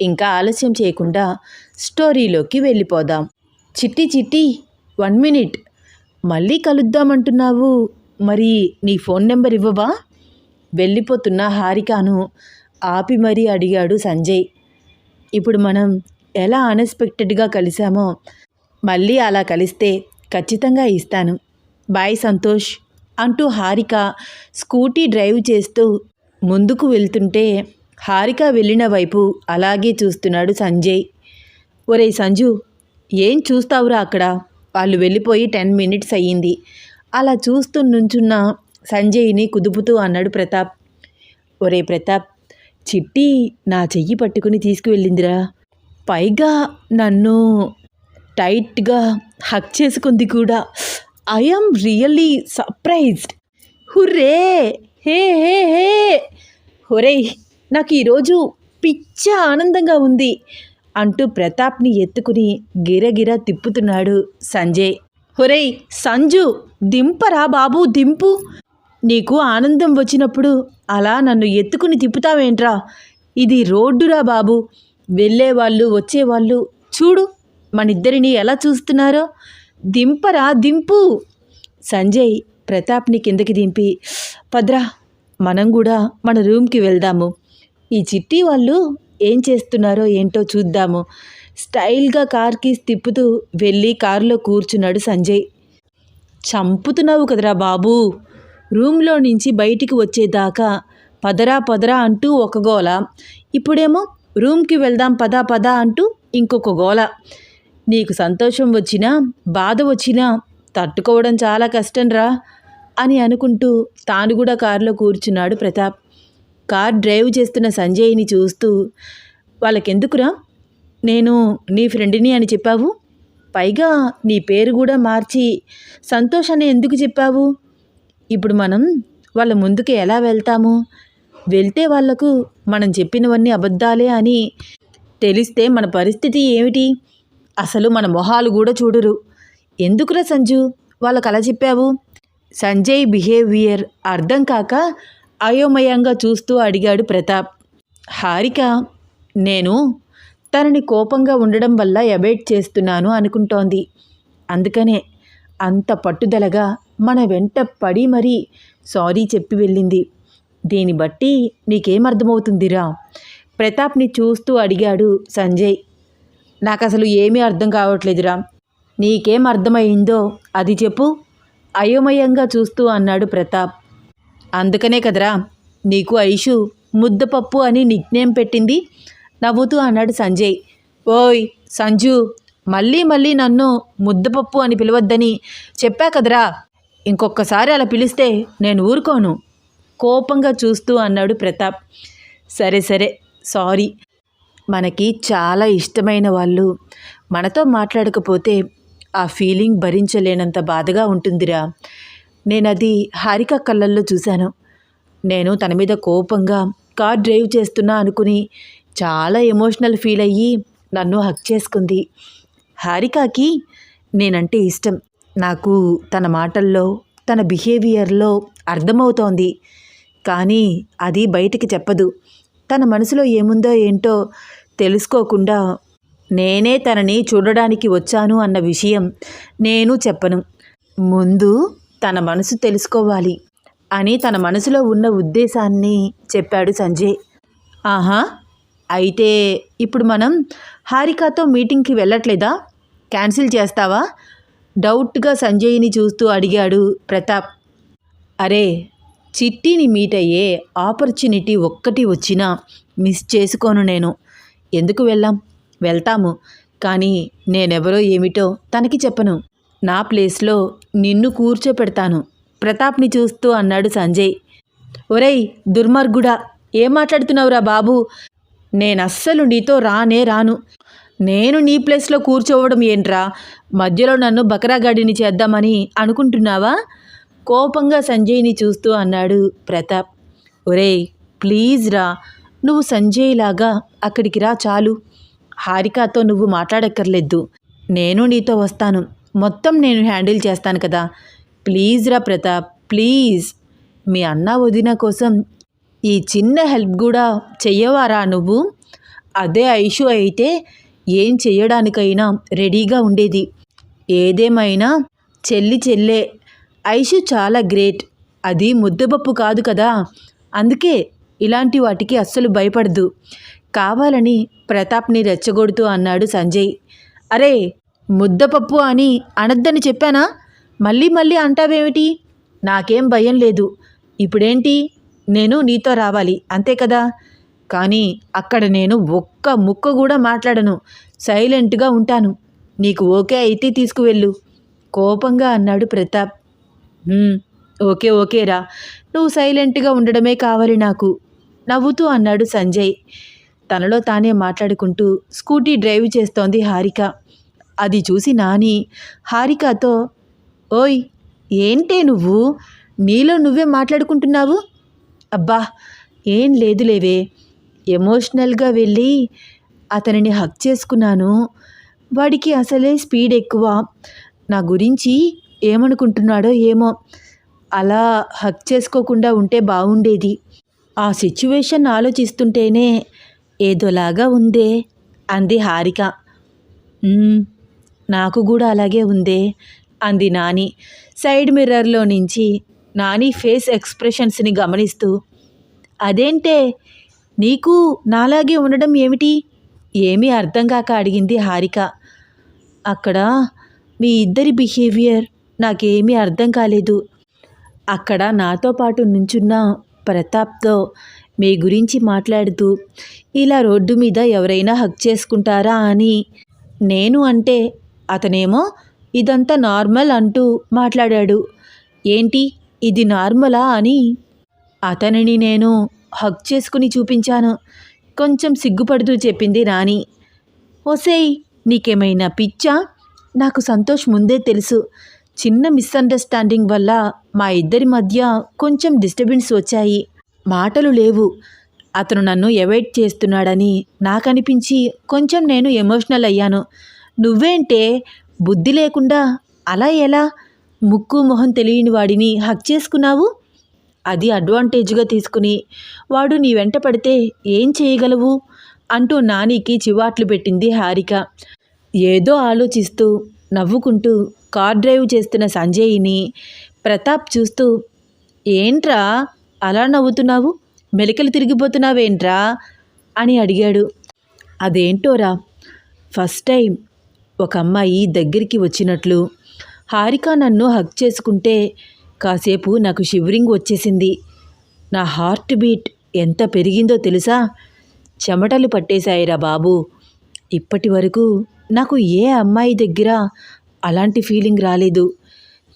ఇంకా ఆలస్యం చేయకుండా స్టోరీలోకి వెళ్ళిపోదాం. చిట్టి చిట్టి వన్ మినిట్. మళ్ళీ కలుద్దామంటున్నావు. మరి నీ ఫోన్ నెంబర్ ఇవ్వవా? వెళ్ళిపోతున్న హారికాను ఆపి మరీ అడిగాడు సంజయ్. ఇప్పుడు మనం ఎలా అన్ఎక్స్పెక్టెడ్గా కలిసామో మళ్ళీ అలా కలిస్తే ఖచ్చితంగా ఇస్తాను. బాయ్ సంతోష్ అంటూ హారిక స్కూటీ డ్రైవ్ చేస్తూ ముందుకు వెళ్తుంటే హారిక వెళ్ళిన వైపు అలాగే చూస్తున్నాడు సంజయ్. ఒరేయ్ సంజు ఏం చూస్తావురా అక్కడ? వాళ్ళు వెళ్ళిపోయి టెన్ మినిట్స్ అయ్యింది. అలా చూస్తూ నుంచున్న సంజయ్ని కుదుపుతూ అన్నాడు ప్రతాప్. ఒరే ప్రతాప్ చిట్టి నా చెయ్యి పట్టుకుని తీసుకువెళ్ళిందిరా. పైగా నన్ను టైట్గా హక్ చేసుకుంది కూడా. I'm really surprised. Hurray! Hey hey hey! Hurray నాకు ఈరోజు పిచ్చ ఆనందంగా ఉంది అంటూ ప్రతాప్ని ఎత్తుకుని గిరగిర తిప్పుతున్నాడు సంజయ్. ఒరేయ్ సంజు దింపరా బాబు దింపు. నీకు ఆనందం వచ్చినప్పుడు అలా నన్ను ఎత్తుకుని తిప్పుతావేంట్రా? ఇది రోడ్డురా బాబు. వెళ్ళేవాళ్ళు వచ్చేవాళ్ళు. చూడు మనిద్దరిని ఎలా చూస్తున్నారో. దింపరా దింపు. సంజయ్ ప్రతాప్ని కిందకి దింపి పద్రా మనం కూడా మన రూమ్కి వెళ్దాము. ఈ చిట్టి వాళ్ళు ఏం చేస్తున్నారో ఏంటో చూద్దాము. స్టైల్గా కార్ కీస్ తిప్పుతూ వెళ్ళి కారులో కూర్చున్నాడు సంజయ్. చంపుతున్నావు కదరా బాబు. రూమ్లో నుంచి బయటికి వచ్చేదాకా పదరా పదరా అంటూ ఒక గోల. ఇప్పుడేమో రూమ్కి వెళ్దాం పదా పదా అంటూ ఇంకొక గోల. నీకు సంతోషం వచ్చినా బాధ వచ్చినా తట్టుకోవడం చాలా కష్టంరా అని అనుకుంటూ తాను కూడా కారులో కూర్చున్నాడు ప్రతాప్. కార్ డ్రైవ్ చేస్తున్న సంజయ్ని చూస్తూ వాళ్ళకెందుకురా? నేను నీ ఫ్రెండ్ని అని చెప్పావు? పైగా నీ పేరు కూడా మార్చి సంతోష్ అని ఎందుకు చెప్పావు? ఇప్పుడు మనం వాళ్ళ ముందుకు ఎలా వెళ్తాము? వెళ్తే వాళ్ళకు మనం చెప్పినవన్నీ అబద్ధాలే అని తెలిస్తే మన పరిస్థితి ఏమిటి? అసలు మన మొహాలు కూడా చూడరు. ఎందుకురా సంజు? వాళ్ళకు అలా చెప్పావు? సంజయ్ బిహేవియర్ అర్థం కాక అయోమయంగా చూస్తూ అడిగాడు ప్రతాప్. హారిక నేను తనని కోపంగా ఉండడం వల్ల ఎబేట్ చేస్తున్నాను అనుకుంటోంది. అందుకనే అంత పట్టుదలగా మన వెంట పడి మరీ సారీ చెప్పి వెళ్ళింది. దీన్ని బట్టి నీకేం అర్థమవుతుందిరా? ప్రతాప్ని చూస్తూ అడిగాడు సంజయ్. నాకు అసలు ఏమీ అర్థం కావట్లేదురా. నీకేం అర్థమైందో అది చెప్పు. అయోమయంగా చూస్తూ అన్నాడు ప్రతాప్. అందుకనే కదరా. నీకు ఐషు ముద్దపప్పు అని నిక్నేమ్ పెట్టింది. నవ్వుతూ అన్నాడు సంజయ్. ఓయ్ సంజు మళ్ళీ మళ్ళీ నన్ను ముద్దపప్పు అని పిలవద్దని చెప్పా కదరా. ఇంకొకసారి అలా పిలిస్తే నేను ఊరుకోను. కోపంగా చూస్తూ అన్నాడు ప్రతాప్. సరే సరే సారీ. మనకి చాలా ఇష్టమైన వాళ్ళు. మనతో మాట్లాడకపోతే ఆ ఫీలింగ్ భరించలేనంత బాధగా ఉంటుందిరా. నేను అది హారిక కళ్ళల్లో చూశాను. నేను తన మీద కోపంగా కార్ డ్రైవ్ చేస్తున్నా అనుకుని చాలా ఎమోషనల్ ఫీల్ అయ్యి నన్ను హక్ చేసుకుంది. హారికాకి నేనంటే ఇష్టం. నాకు తన మాటల్లో తన బిహేవియర్లో అర్థమవుతోంది. కానీ అది బయటికి చెప్పదు. తన మనసులో ఏముందో ఏంటో తెలుసుకోకుండా నేనే తనని చూడడానికి వచ్చాను అన్న విషయం నేను చెప్పను. ముందు తన మనసు తెలుసుకోవాలి అని తన మనసులో ఉన్న ఉద్దేశాన్ని చెప్పాడు సంజయ్. ఆహా అయితే ఇప్పుడు మనం హారికతో మీటింగ్కి వెళ్ళట్లేదా? క్యాన్సిల్ చేస్తావా? డౌట్గా సంజయ్ని చూస్తూ అడిగాడు ప్రతాప్. అరే చిట్టిని మీట్ అయ్యే ఆపర్చునిటీ ఒక్కటి వచ్చినా మిస్ చేసుకోను నేను. ఎందుకు వెళ్ళాం? వెళ్తాము కానీ నేనెవరో ఏమిటో తనకి చెప్పను. నా ప్లేస్లో నిన్ను కూర్చోపెడతాను. ప్రతాప్ని చూస్తూ అన్నాడు సంజయ్. ఒరేయ్ దుర్మార్గుడా ఏం మాట్లాడుతున్నావురా బాబు? నేనస్సలు నీతో రానే రాను. నేను నీ ప్లేస్లో కూర్చోవడం ఏంట్రా? మధ్యలో నన్ను బకరాగాడిని చేద్దామని అనుకుంటున్నావా? కోపంగా సంజయ్ని చూస్తూ అన్నాడు ప్రతాప్. ఒరేయ్ ప్లీజ్ రా నువ్వు సంజయ్ లాగా అక్కడికి రా చాలు. హారికతో నువ్వు మాట్లాడక్కర్లేదు. నేను నీతో వస్తాను. మొత్తం నేను హ్యాండిల్ చేస్తాను కదా. ప్లీజ్ రా ప్రతాప్ ప్లీజ్. మీ అన్న వదిన కోసం ఈ చిన్న హెల్ప్ కూడా చెయ్యవారా నువ్వు? అదే ఐషు అయితే ఏం చేయడానికైనా రెడీగా ఉండేది. ఏదేమైనా చెల్లి చెల్లే. ఐషు చాలా గ్రేట్. అది ముద్దపప్పు కాదు కదా. అందుకే ఇలాంటి వాటికి అస్సలు భయపడదు. కావాలని ప్రతాప్ని రెచ్చగొడుతూ అన్నాడు సంజయ్. అరే ముద్దపప్పు అని అనద్దని చెప్పానా? మళ్ళీ మళ్ళీ అంటావేమిటి? నాకేం భయం లేదు. ఇప్పుడేంటి? నేను నీతో రావాలి అంతే కదా? కానీ అక్కడ నేను ఒక్క ముక్క కూడా మాట్లాడను. సైలెంట్గా ఉంటాను. నీకు ఓకే అయితే తీసుకువెళ్ళు. కోపంగా అన్నాడు ప్రతాప్. ఓకే ఓకేరా నువ్వు సైలెంట్గా ఉండడమే కావాలి నాకు నవ్వుతూ అన్నాడు సంజయ్. తనలో తానే మాట్లాడుకుంటూ స్కూటీ డ్రైవ్ చేస్తోంది హారిక. అది చూసి నాని హారికతో ఓయ్ ఏంటే నువ్వు? నీలో నువ్వే మాట్లాడుకుంటున్నావు? అబ్బా ఏం లేదులేవే. ఎమోషనల్గా వెళ్ళి అతనిని హక్ చేసుకున్నాను. వాడికి అసలే స్పీడ్ ఎక్కువ. నా గురించి ఏమనుకుంటున్నాడో ఏమో. అలా హక్ చేసుకోకుండా ఉంటే బాగుండేది ఆ సిచ్యువేషన్ ఆలోచిస్తుంటేనే ఏదోలాగా ఉందే అంది హారిక. నాకు కూడా అలాగే ఉందే అంది నాని. సైడ్ మిర్రర్లో నుంచి నాని ఫేస్ ఎక్స్ప్రెషన్స్ని గమనిస్తూ అదేంటే నీకు నాలాగే ఉండడం ఏమిటి? ఏమీ అర్థం కాక అడిగింది హారిక. అక్కడ మీ ఇద్దరి బిహేవియర్ నాకేమీ అర్థం కాలేదు. అక్కడ నాతో పాటు నుంచున్న ప్రతాప్తో మీ గురించి మాట్లాడుతూ ఇలా రోడ్డు మీద ఎవరైనా హక్ చేసుకుంటారా అని నేను అంటే అతనేమో ఇదంతా నార్మల్ అంటూ మాట్లాడాడు. ఏంటి? ఇది నార్మలా అని. అతనిని నేను హక్ చేసుకుని చూపించాను. కొంచెం సిగ్గుపడుతూ చెప్పింది రాణి. ఒసేయ్ నీకేమైనా పిచ్చా? నాకు సంతోష్ ముందే తెలుసు. చిన్న మిస్అండర్స్టాండింగ్ వల్ల మా ఇద్దరి మధ్య కొంచెం డిస్టర్బెన్స్ వచ్చాయి. మాటలు లేవు. అతను నన్ను అవాయిడ్ చేస్తున్నాడని నాకనిపించి కొంచెం నేను ఎమోషనల్ అయ్యాను. నువ్వేంటే? బుద్ధి లేకుండా అలా ఎలా? ముక్కు మొహం తెలియని వాడిని హక్ చేసుకున్నావు? అది అడ్వాంటేజ్గా తీసుకుని వాడు నీ వెంట పడితే ఏం చేయగలవు? అంటూ నానికి చివాట్లు పెట్టింది హారిక. ఏదో ఆలోచిస్తూ నవ్వుకుంటూ కార్ డ్రైవ్ చేస్తున్న సంజయ్ని ప్రతాప్ చూస్తూ ఏంట్రా? అలా నవ్వుతున్నావు? మెలికలు తిరిగిపోతున్నావేంట్రా? అని అడిగాడు. అదేంటోరా? ఫస్ట్ టైం ఒక అమ్మాయి దగ్గరికి వచ్చినట్లు. హారిక నన్ను హక్ చేసుకుంటే కాసేపు నాకు షివరింగ్ వచ్చేసింది. నా హార్ట్ బీట్ ఎంత పెరిగిందో తెలుసా? చెమటలు పట్టేశాయిరా బాబు. ఇప్పటి వరకు నాకు ఏ అమ్మాయి దగ్గర అలాంటి ఫీలింగ్ రాలేదు.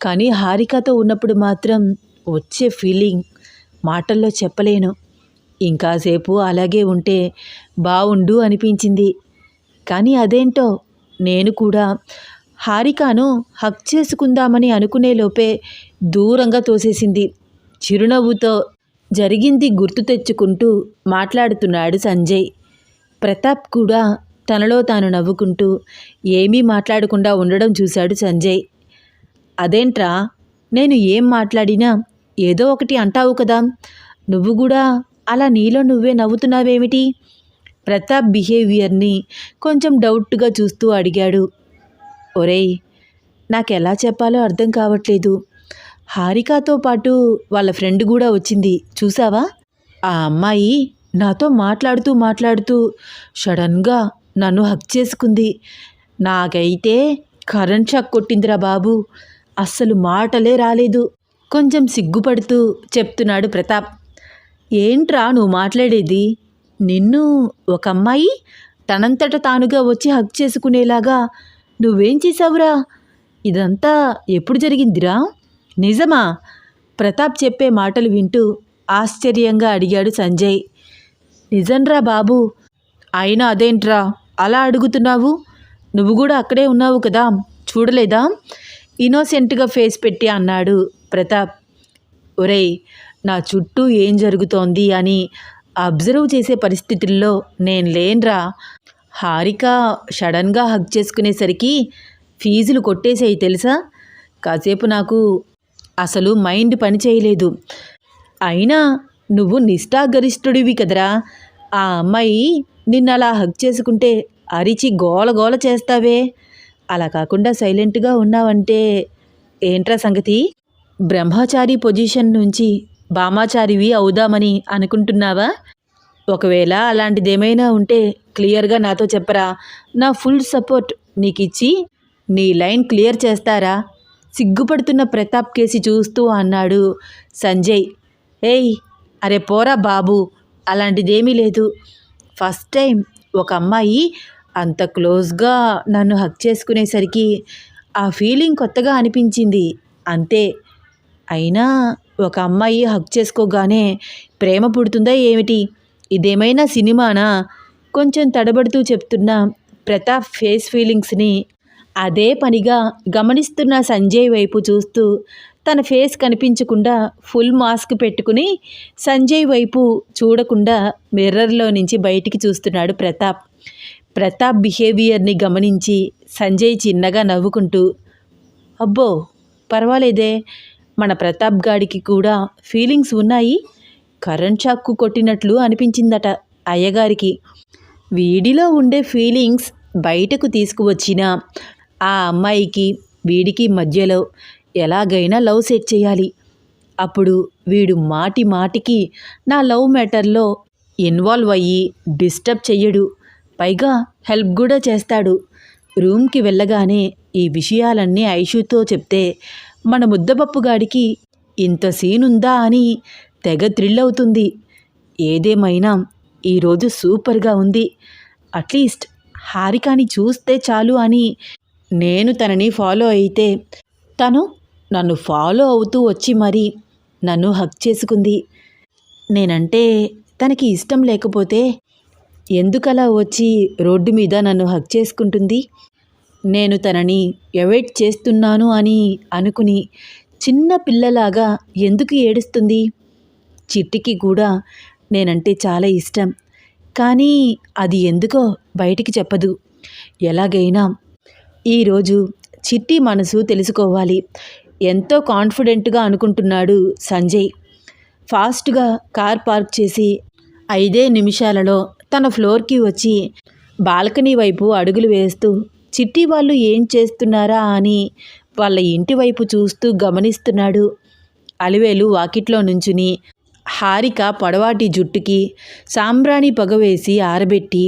కానీ హారికతో ఉన్నప్పుడు మాత్రం వచ్చే ఫీలింగ్ మాటల్లో చెప్పలేను. ఇంకాసేపు అలాగే ఉంటే బావుండు అనిపించింది. కానీ అదేంటో నేను కూడా హారికాను హక్ చేసుకుందామని అనుకునేలోపే దూరంగా తోసేసింది. చిరునవ్వుతో జరిగింది గుర్తు తెచ్చుకుంటూ మాట్లాడుతున్నాడు సంజయ్. ప్రతాప్ కూడా తనలో తాను నవ్వుకుంటూ ఏమీ మాట్లాడకుండా ఉండడం చూశాడు సంజయ్. అదేంట్రా నేను ఏం మాట్లాడినా ఏదో ఒకటి అంటావు కదా. నువ్వు కూడా అలా నీలో నువ్వే నవ్వుతున్నావేమిటి? ప్రతాప్ బిహేవియర్ని కొంచెం డౌట్గా చూస్తూ అడిగాడు. ఒరేయ్ నాకెలా చెప్పాలో అర్థం కావట్లేదు. హారికతో పాటు వాళ్ళ ఫ్రెండ్ కూడా వచ్చింది. చూసావా? ఆ అమ్మాయి నాతో మాట్లాడుతూ మాట్లాడుతూ సడన్గా నన్ను హక్ చేసుకుంది. నాకైతే కరెంట్ షాక్ కొట్టిందిరా బాబు. అస్సలు మాటలే రాలేదు. కొంచెం సిగ్గుపడుతూ చెప్తున్నాడు ప్రతాప్. ఏంట్రా నువ్వు మాట్లాడేది? నిన్ను ఒక అమ్మాయి తనంతట తానుగా వచ్చి హక్ చేసుకునేలాగా నువ్వేం చేసావురా ఇదంతా ఎప్పుడు జరిగిందిరా? నిజమా? ప్రతాప్ చెప్పే మాటలు వింటూ ఆశ్చర్యంగా అడిగాడు సంజయ్. నిజంరా బాబు? అయినా అదేంట్రా? అలా అడుగుతున్నావు? నువ్వు కూడా అక్కడే ఉన్నావు కదా? చూడలేదా? ఇన్నోసెంట్గా ఫేస్ పెట్టి అన్నాడు ప్రతాప్. ఒరేయ్ నా చుట్టూ ఏం జరుగుతోంది అని అబ్జర్వ్ చేసే పరిస్థితుల్లో నేను లేనరా. హారిక సడన్గా హగ్ చేసుకునేసరికి ఫీజులు కొట్టేసాయి తెలుసా? కాసేపు నాకు అసలు మైండ్ పని చేయలేదు. అయినా నువ్వు నిష్ఠాగరిష్ఠుడివి కదరా. ఆ అమ్మాయి నిన్ను అలా హగ్ చేసుకుంటే అరిచి గోల గోల చేస్తావే. అలా కాకుండా సైలెంట్గా ఉన్నావంటే ఏంట్రా సంగతి? బ్రహ్మచారి పొజిషన్ నుంచి బామాచారివి అవుదామని అనుకుంటున్నావా? ఒకవేళ అలాంటిదేమైనా ఉంటే క్లియర్గా నాతో చెప్పరా. నా ఫుల్ సపోర్ట్ నీకు ఇచ్చి నీ లైన్ క్లియర్ చేస్తారా? సిగ్గుపడుతున్న ప్రతాప్ కేసి చూస్తూ అన్నాడు సంజయ్. ఏయ్ అరే పోరా బాబు అలాంటిదేమీ లేదు. ఫస్ట్ టైం ఒక అమ్మాయి అంత క్లోజ్గా నన్ను హక్ చేసుకునేసరికి ఆ ఫీలింగ్ కొత్తగా అనిపించింది అంతే. అయినా ఒక అమ్మాయి హక్ చేసుకోగానే ప్రేమ పుడుతుందా ఏమిటి? ఇదేమైనా సినిమానా? కొంచెం తడబడుతూ చెప్తున్న ప్రతాప్ ఫేస్ ఫీలింగ్స్ని అదే పనిగా గమనిస్తున్న సంజయ్ వైపు చూస్తూ తన ఫేస్ కనిపించకుండా ఫుల్ మాస్క్ పెట్టుకుని సంజయ్ వైపు చూడకుండా మిర్రర్లో నుంచి బయటికి చూస్తున్నాడు ప్రతాప్. ప్రతాప్ బిహేవియర్ని గమనించి సంజయ్ చిన్నగా నవ్వుకుంటూ అబ్బో పర్వాలేదే మన ప్రతాప్ గాడికి కూడా ఫీలింగ్స్ ఉన్నాయి. కరెంట్ షాక్కు కొట్టినట్లు అనిపించిందట అయ్యగారికి. వీడిలో ఉండే ఫీలింగ్స్ బయటకు తీసుకువచ్చిన ఆ అమ్మాయికి వీడికి మధ్యలో ఎలాగైనా లవ్ సెట్ చేయాలి. అప్పుడు వీడు మాటి మాటికి నా లవ్ మ్యాటర్లో ఇన్వాల్వ్ అయ్యి డిస్టర్బ్ చెయ్యడు. పైగా హెల్ప్ కూడా చేస్తాడు. రూమ్కి వెళ్ళగానే ఈ విషయాలన్నీ ఐషుతో చెప్తే మన ముద్దబప్పుగాడికి ఇంత సీనుందా ఉందా అని తెగ థ్రిల్ అవుతుంది ఏదేమైనా ఈరోజు సూపర్గా ఉంది. అట్లీస్ట్ హారికాని చూస్తే చాలు అని నేను తనని ఫాలో అయితే తను నన్ను ఫాలో అవుతూ వచ్చి మరి నన్ను హక్ చేసుకుంది. నేనంటే తనకి ఇష్టం లేకపోతే ఎందుకలా వచ్చి రోడ్డు మీద నన్ను హక్ చేసుకుంటుంది? నేను తనని అవాయిడ్ చేస్తున్నాను అని అనుకుని చిన్న పిల్లలాగా ఎందుకు ఏడుస్తుంది? చిట్టికి కూడా నేనంటే చాలా ఇష్టం. కానీ అది ఎందుకో బయటికి చెప్పదు. ఎలాగైనా ఈరోజు చిట్టి మనసు తెలుసుకోవాలి. ఎంతో కాన్ఫిడెంట్గా అనుకుంటున్నాడు సంజయ్. ఫాస్ట్గా కార్ పార్క్ చేసి ఐదే నిమిషాలలో తన ఫ్లోర్కి వచ్చి బాల్కనీ వైపు అడుగులు వేస్తూ చిట్టి వాళ్ళు ఏం చేస్తున్నారా అని వాళ్ళ ఇంటి వైపు చూస్తూ గమనిస్తున్నాడు. అలివేలు వాకిట్లో నుంచుని హారిక పొడవాటి జుట్టుకి సాంబ్రాణి పొగవేసి ఆరబెట్టి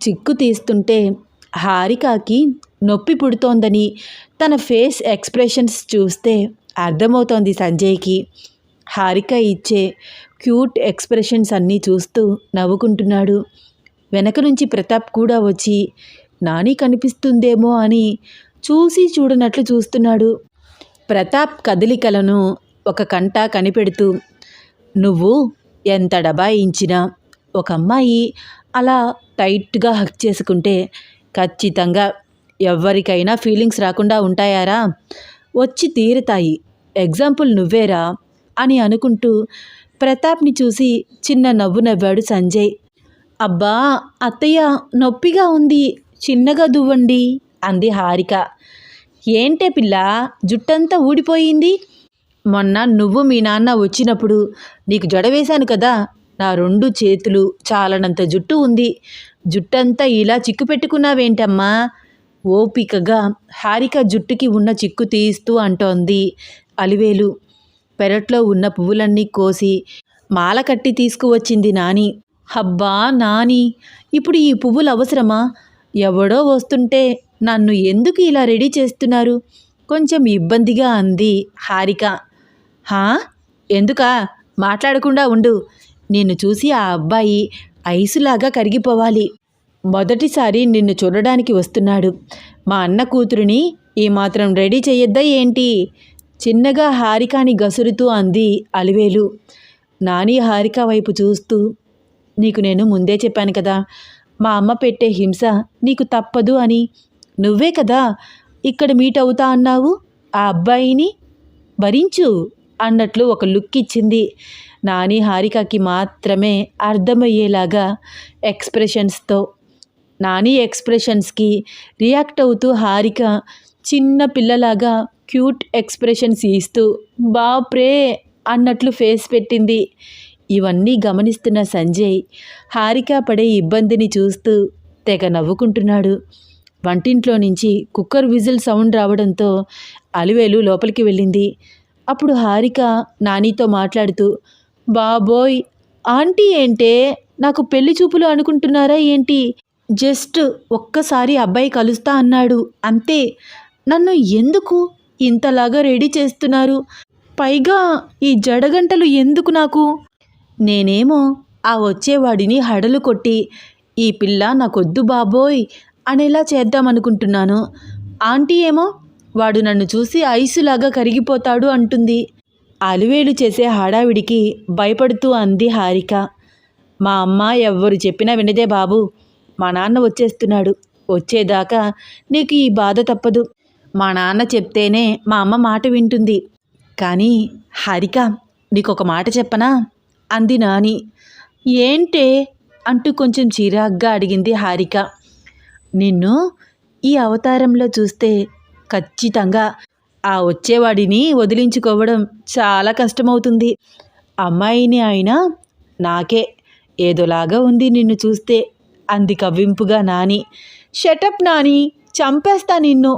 చిక్కు తీస్తుంటే హారికకి నొప్పి పుడుతోందని తన ఫేస్ ఎక్స్ప్రెషన్స్ చూస్తే అర్థమవుతోంది సంజయ్కి. హారిక ఇచ్చే క్యూట్ ఎక్స్ప్రెషన్స్ అన్నీ చూస్తూ నవ్వుకుంటున్నాడు. వెనక నుంచి ప్రతాప్ కూడా వచ్చి నాని కనిపిస్తుందేమో అని చూసి చూడనట్లు చూస్తున్నాడు. ప్రతాప్ కదలికలను ఒక కంట కనిపెడుతూ నువ్వు ఎంత డబాయించినా ఒక అమ్మాయి అలా టైట్గా హక్ చేసుకుంటే ఖచ్చితంగా ఎవరికైనా ఫీలింగ్స్ రాకుండా ఉంటాయారా? వచ్చి తీరుతాయి. ఎగ్జాంపుల్ నువ్వేరా? అని అనుకుంటూ ప్రతాప్ని చూసి చిన్న నవ్వు నవ్వాడు సంజయ్. అబ్బా అత్తయ్య నొప్పిగా ఉంది. చిన్నగా దువ్వండి అంది హారిక. ఏంటే పిల్ల జుట్టంతా ఊడిపోయింది? మొన్న నువ్వు మీ నాన్న వచ్చినప్పుడు నీకు జడ వేశాను కదా నా రెండు చేతులు చాలనంత జుట్టు ఉంది. జుట్టంతా ఇలా చిక్కు పెట్టుకున్నావేంటమ్మా? ఓపికగా హారిక జుట్టుకి ఉన్న చిక్కు తీస్తూ అంటోంది అలివేలు. పెరట్లో ఉన్న పువ్వులన్నీ కోసి మాల కట్టి తీసుకువచ్చింది నాని. హబ్బా నాని ఇప్పుడు ఈ పువ్వులు అవసరమా? ఎవడో వస్తుంటే నన్ను ఎందుకు ఇలా రెడీ చేస్తున్నారు? కొంచెం ఇబ్బందిగా అంది హారిక. హా? ఎందుకా? మాట్లాడకుండా ఉండు. నిన్ను చూసి ఆ అబ్బాయి ఐసులాగా కరిగిపోవాలి. మొదటిసారి నిన్ను చూడడానికి వస్తున్నాడు. మా అన్న కూతురిని ఈ మాత్రం రెడీ చెయ్యొద్దా ఏంటి? చిన్నగా హారికాని గసురుతూ అంది అలివేలు. నాని హారిక వైపు చూస్తూ నీకు నేను ముందే చెప్పాను కదా మా అమ్మ పెట్టే హింస నీకు తప్పదు అని. నువ్వే కదా ఇక్కడ మీట్ అవుతా అన్నావు? ఆ అబ్బాయిని భరించు అన్నట్లు ఒక లుక్ ఇచ్చింది. నాని హారికకి మాత్రమే అర్థమయ్యేలాగా ఎక్స్ప్రెషన్స్తో. నాని ఎక్స్ప్రెషన్స్కి రియాక్ట్ అవుతూ హారిక చిన్న పిల్లలాగా క్యూట్ ఎక్స్ప్రెషన్స్ ఇస్తూ బాప్రే అన్నట్లు ఫేస్ పెట్టింది. ఇవన్నీ గమనిస్తున్న సంజయ్ హారిక పడే ఇబ్బందిని చూస్తూ తెగ నవ్వుకుంటున్నాడు. వంటింట్లో నుంచి కుక్కర్ విజిల్ సౌండ్ రావడంతో అలివేలు లోపలికి వెళ్ళింది. అప్పుడు హారిక నానితో మాట్లాడుతూ బాబోయ్ ఆంటీ ఏంటే? నాకు పెళ్ళి చూపులు అనుకుంటున్నారా ఏంటి? జస్ట్ ఒక్కసారి అబ్బాయి కలుస్తా అన్నాడు. అంతే. నన్ను ఎందుకు ఇంతలాగా రెడీ చేస్తున్నారు? పైగా ఈ జడగంటలు ఎందుకు నాకు? నేనేమో ఆ వచ్చేవాడిని హడలు కొట్టి ఈ పిల్ల నాకొద్దు బాబోయ్ అనేలా చేద్దామనుకుంటున్నాను. ఆంటీ ఏమో వాడు నన్ను చూసి ఐసులాగా కరిగిపోతాడు అంటుంది. అలివేలు చేసే హడావిడికి భయపడుతూ అంది హారిక. మా అమ్మ ఎవ్వరు చెప్పినా వినదే బాబు. మా నాన్న వచ్చేస్తున్నాడు. వచ్చేదాకా నీకు ఈ బాధ తప్పదు. మా నాన్న చెప్తేనే మా అమ్మ మాట వింటుంది. కానీ హారిక నీకొక మాట చెప్పనా? అంది నాని. ఏంటే? అంటూ కొంచెం చిరాగ్గా అడిగింది హారిక. నిన్ను ఈ అవతారంలో చూస్తే ఖచ్చితంగా ఆ వచ్చేవాడిని వదిలించుకోవడం చాలా కష్టమవుతుంది. అమ్మాయిని అయినా నాకే ఏదోలాగా ఉంది నిన్ను చూస్తే అంది కవ్వింపుగా నాని. షటప్ నాని చంపేస్తా నిన్ను.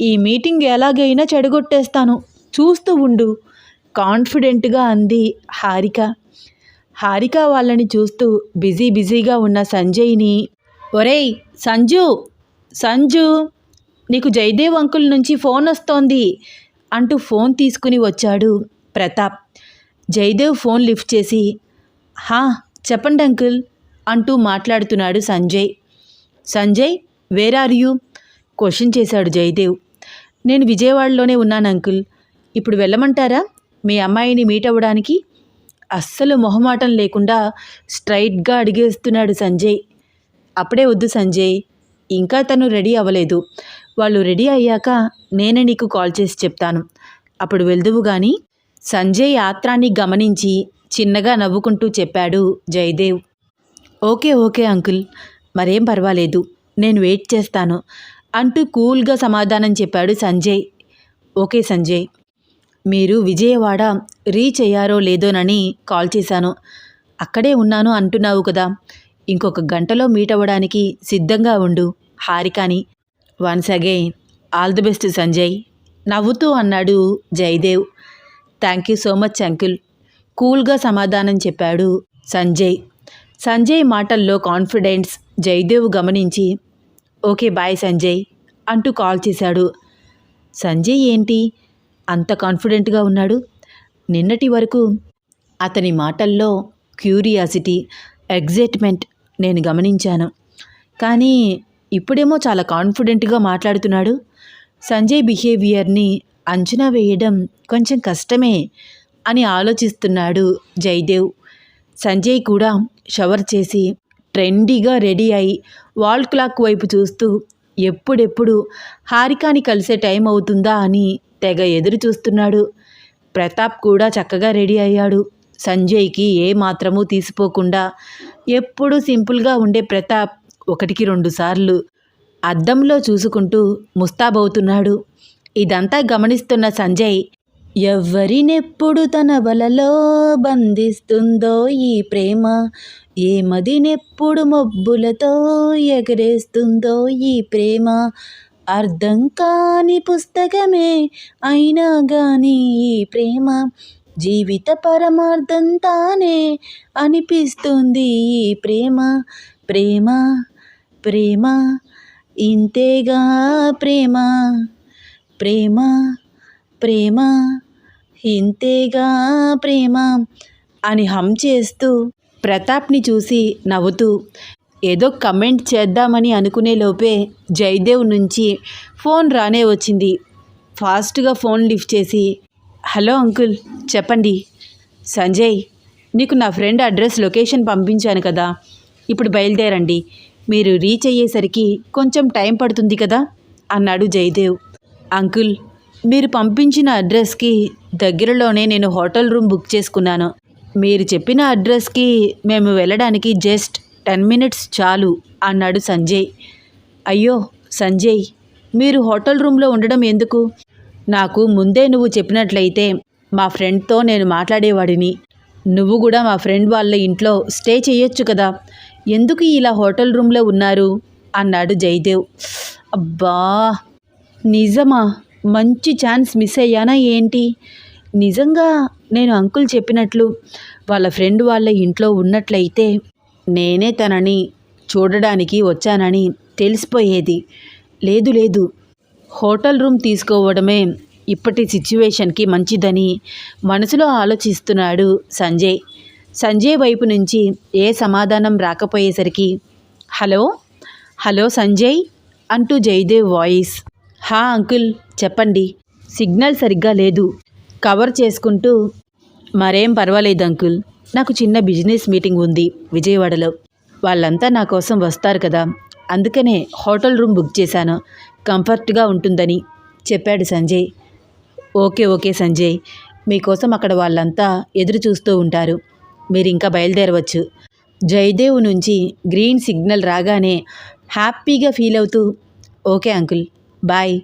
ఈ మీటింగ్ ఎలాగైనా చెడగొట్టేస్తాను. చూస్తూ ఉండు కాన్ఫిడెంట్గా అంది హారిక. హారిక వాళ్ళని చూస్తూ బిజీ బిజీగా ఉన్న సంజయ్ని ఒరేయ్ సంజు సంజు నీకు జయదేవ్ అంకుల్ నుంచి ఫోన్ వస్తోంది అంటూ ఫోన్ తీసుకుని వచ్చాడు ప్రతాప్. జయదేవ్ ఫోన్ లిఫ్ట్ చేసి హా చెప్పండి అంకుల్ అంటూ మాట్లాడుతున్నాడు Sanjay. Sanjay where are you question చేశాడు జయదేవ్. నేను విజయవాడలోనే ఉన్నాను అంకుల్. ఇప్పుడు వెళ్ళమంటారా? మీ అమ్మాయిని మీట్ అవ్వడానికి అస్సలు మొహమాటం లేకుండా స్ట్రైట్గా అడిగేస్తున్నాడు సంజయ్. అప్పుడే వద్దు సంజయ్ ఇంకా తను రెడీ అవ్వలేదు. వాళ్ళు రెడీ అయ్యాక నేనే నీకు కాల్ చేసి చెప్తాను. అప్పుడు వెళ్దువు గాని. సంజయ్ ఆత్రాన్ని గమనించి చిన్నగా నవ్వుకుంటూ చెప్పాడు జయదేవ్. ఓకే ఓకే అంకుల్ మరేం పర్వాలేదు నేను వెయిట్ చేస్తాను అంటూ కూల్గా సమాధానం చెప్పాడు సంజయ్. ఓకే సంజయ్ మీరు విజయవాడ రీచ్ అయ్యారో లేదోనని కాల్ చేశాను. అక్కడే ఉన్నాను అంటున్నావు కదా. ఇంకొక గంటలో మీట్ అవ్వడానికి సిద్ధంగా ఉండు హారికాని. Once again all the best Sanjay నవ్వుతూ అన్నాడు Jayadev. Thank you so much uncle కూల్గా సమాధానం చెప్పాడు సంజయ్. సంజయ్ మాటల్లో కాన్ఫిడెన్స్ జయదేవ్ గమనించి ఓకే బాయ్ సంజయ్ అంటూ కాల్ చేశాడు. సంజయ్ ఏంటి? అంత కాన్ఫిడెంట్గా ఉన్నాడు. నిన్నటి వరకు అతని మాటల్లో క్యూరియాసిటీ ఎగ్జైట్మెంట్ నేను గమనించాను. కానీ ఇప్పుడేమో చాలా కాన్ఫిడెంట్గా మాట్లాడుతున్నాడు. సంజయ్ బిహేవియర్ని అంచనా వేయడం కొంచెం కష్టమే అని ఆలోచిస్తున్నాడు జయదేవ్. సంజయ్ కూడా షవర్ చేసి ట్రెండీగా రెడీ అయి వాల్ క్లాక్ వైపు చూస్తూ ఎప్పుడెప్పుడు హారికాని కలిసే టైం అవుతుందా అని తెగ ఎదురు చూస్తున్నాడు. ప్రతాప్ కూడా చక్కగా రెడీ అయ్యాడు. సంజయ్కి ఏ మాత్రమూ తీసిపోకుండా ఎప్పుడూ సింపుల్గా ఉండే ప్రతాప్ ఒకటికి రెండుసార్లు అద్దంలో చూసుకుంటూ ముస్తాబవుతున్నాడు ఇదంతా గమనిస్తున్న సంజయ్ ఎవ్వరినెప్పుడు తన వలలో బంధిస్తుందో ఈ ప్రేమ? ఏమదినెప్పుడు మదినెప్పుడు మబ్బులతో ఎగరేస్తుందో ఈ ప్రేమ? అర్థం కాని పుస్తకమే అయినా గాని ఈ ప్రేమ జీవిత పరమార్థం తానే అనిపిస్తుంది ఈ ప్రేమ. ప్రేమ ప్రేమ ఇంతేగా ప్రేమ. ప్రేమ ప్రేమ ఇంతేగా ప్రేమ అని హమ్ చేస్తూ ప్రతాప్ని చూసి నవ్వుతూ ఏదో కమెంట్ చేద్దామని అనుకునే లోపే జయదేవ్ నుంచి ఫోన్ రానే వచ్చింది. ఫాస్ట్గా ఫోన్ లిఫ్ట్ చేసి హలో అంకుల్ చెప్పండి. సంజయ్ నీకు నా ఫ్రెండ్ అడ్రస్ లొకేషన్ పంపించాను కదా. ఇప్పుడు బయలుదేరండి. మీరు రీచ్ అయ్యేసరికి కొంచెం టైం పడుతుంది కదా అన్నాడు జయదేవ్. అంకుల్ మీరు పంపించిన అడ్రస్కి దగ్గరలోనే నేను హోటల్ రూమ్ బుక్ చేసుకున్నాను. మీరు చెప్పిన అడ్రస్కి మేము వెళ్ళడానికి జస్ట్ టెన్ మినిట్స్ చాలు అన్నాడు సంజయ్. అయ్యో సంజయ్ మీరు హోటల్ రూమ్లో ఉండడం ఎందుకు? నాకు ముందే నువ్వు చెప్పినట్లయితే మా ఫ్రెండ్తో నేను మాట్లాడేవాడిని. నువ్వు కూడా మా ఫ్రెండ్ వాళ్ళ ఇంట్లో స్టే చేయొచ్చు కదా. ఎందుకు ఇలా హోటల్ రూమ్లో ఉన్నారు? అన్నాడు జయదేవ్. అబ్బా! నిజమా? మంచి ఛాన్స్ మిస్ అయ్యానా ఏంటి? నిజంగా నేను అంకుల్ చెప్పినట్లు వాళ్ళ ఫ్రెండ్ వాళ్ళ ఇంట్లో ఉన్నట్లయితే నేనే తనని చూడడానికి వచ్చానని తెలిసిపోయేది. లేదు లేదు. హోటల్ రూమ్ తీసుకోవడమే ఇప్పటి సిచ్యువేషన్కి మంచిదని మనసులో ఆలోచిస్తున్నాడు సంజయ్. సంజయ్ వైపు నుంచి ఏ సమాధానం రాకపోయేసరికి హలో? హలో సంజయ్? అంటూ జయదేవ్ వాయిస్. హా అంకుల్ చెప్పండి. సిగ్నల్ సరిగ్గా లేదు. కవర్ చేసుకుంటూ మరేం పర్వాలేదు అంకుల్. నాకు చిన్న బిజినెస్ మీటింగ్ ఉంది విజయవాడలో. వాళ్ళంతా నా కోసం వస్తారు కదా. అందుకనే హోటల్ రూమ్ బుక్ చేశాను. కంఫర్ట్గా ఉంటుందని చెప్పాడు సంజయ్. Okay okay Sanjay. మీకోసం అక్కడ వాళ్ళంతా ఎదురు చూస్తూ ఉంటారు. మీరు ఇంకా బయలుదేరవచ్చు. జయదేవ్ నుంచి గ్రీన్ సిగ్నల్ రాగానే హ్యాపీగా ఫీల్ అవుతూ ఓకే అంకుల్ బాయ్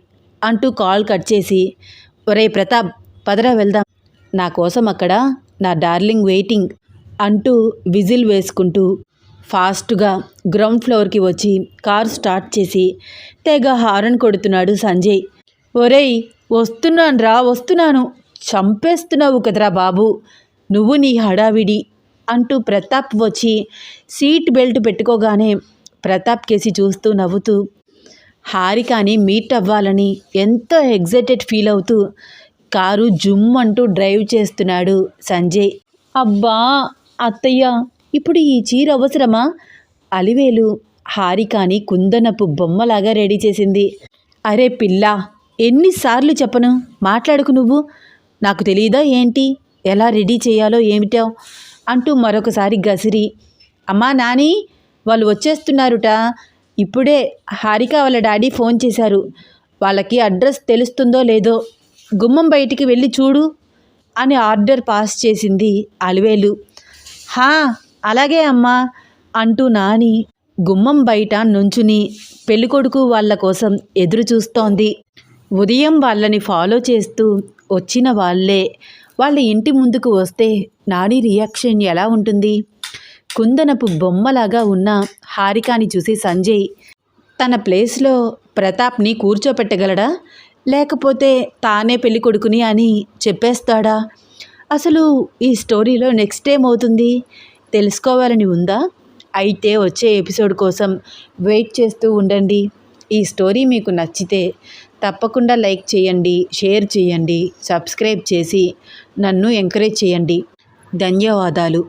అంటూ కాల్ కట్ చేసి ఒరే ప్రతాప్ పదరా వెళ్దాం. నా కోసం అక్కడ నా డార్లింగ్ వెయిటింగ్ అంటూ విజిల్ వేసుకుంటూ ఫాస్ట్గా గ్రౌండ్ ఫ్లోర్కి వచ్చి కారు స్టార్ట్ చేసి తెగ హారన్ కొడుతున్నాడు సంజయ్. ఒరేయ్ వస్తున్నాను రా వస్తున్నాను. చంపేస్తున్నావు కదరా బాబు. నువ్వు నీ హడావిడి అంటూ ప్రతాప్ వచ్చి సీట్ బెల్ట్ పెట్టుకోగానే ప్రతాప్ కేసి చూస్తూ నవ్వుతూ హారికాని మీట్ అవ్వాలని ఎంతో ఎగ్జైటెడ్ ఫీల్ అవుతూ కారు జుమ్ అంటూ డ్రైవ్ చేస్తున్నాడు సంజయ్. అబ్బా అత్తయ్య ఇప్పుడు ఈ చీర అవసరమా? అలివేలు హారికాని కుందనపు బొమ్మలాగా రెడీ చేసింది. అరే పిల్ల ఎన్నిసార్లు చెప్పను? మాట్లాడుకు నువ్వు. నాకు తెలియదా ఏంటి? ఎలా రెడీ చేయాలో ఏమిటో అంటూ మరొకసారి గసిరి. అమ్మా నాని వాళ్ళు వచ్చేస్తున్నారుట. ఇప్పుడే హారిక వాళ్ళ డాడీ ఫోన్ చేశారు. వాళ్ళకి అడ్రస్ తెలుస్తుందో లేదో గుమ్మం బయటికి వెళ్ళి చూడు అని ఆర్డర్ పాస్ చేసింది అలివేలు. హా అలాగే అమ్మా అంటూ నాని గుమ్మం బయట నుంచుని పెళ్ళికొడుకు వాళ్ళ కోసం ఎదురు చూస్తోంది. ఉదయం వాళ్ళని ఫాలో చేస్తూ వచ్చిన వాళ్ళే వాళ్ళ ఇంటి ముందుకు వస్తే నాని రియాక్షన్ ఎలా ఉంటుంది? కుందనపు బొమ్మలాగా ఉన్న హారికాని చూసి సంజయ్ తన ప్లేస్లో ప్రతాప్ని కూర్చోపెట్టగలడా? లేకపోతే తానే పెళ్ళి కొడుకుని అని చెప్పేస్తాడా? అసలు ఈ స్టోరీలో నెక్స్ట్ ఏమవుతుంది? తెలుసుకోవాలని ఉందా? అయితే వచ్చే ఎపిసోడ్ కోసం వెయిట్ చేస్తూ ఉండండి. ఈ స్టోరీ మీకు నచ్చితే తప్పకుండా లైక్ చేయండి షేర్ చేయండి సబ్స్క్రైబ్ చేసి నన్ను ఎంకరేజ్ చేయండి. ధన్యవాదాలు.